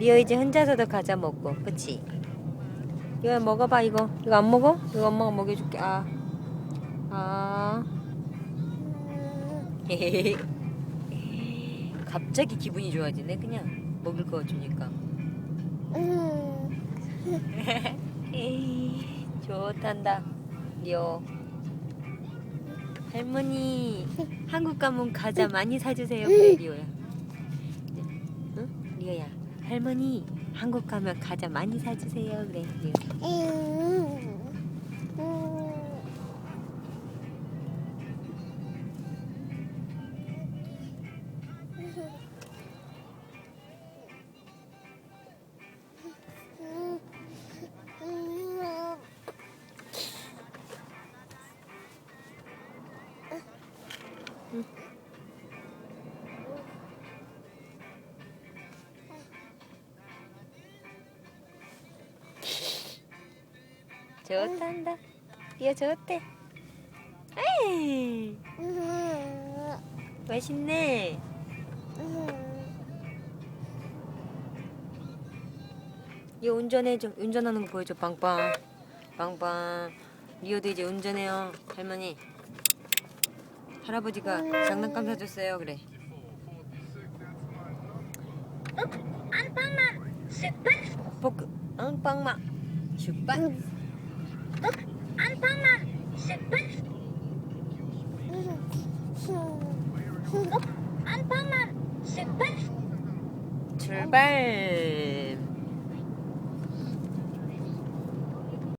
리오 이제 혼자서도 과자 먹고, 그치? 이거 먹어봐 이거. 이거 안 먹어? 이거 엄마가 먹여줄게. 아, 아. 갑자기 기분이 좋아지네 그냥 먹을 거 주니까. 좋단다 리오. 할머니 한국 가면 과자 많이 사주세요 그래 리오야. 응? 리오야 할머니 한국 가면 과자 많이 사주세요. 그래 리 좋단다 리오 좋대. 에이 맛있네. 리오 운전해줘. 운전하는 거 보여줘. 빵빵. 빵빵. 리오도 이제 운전해요. 할머니. 할아버지가 장난감 사줬어요. 그래. 스팟 포크. 빵빵마. 슈빠. 출발.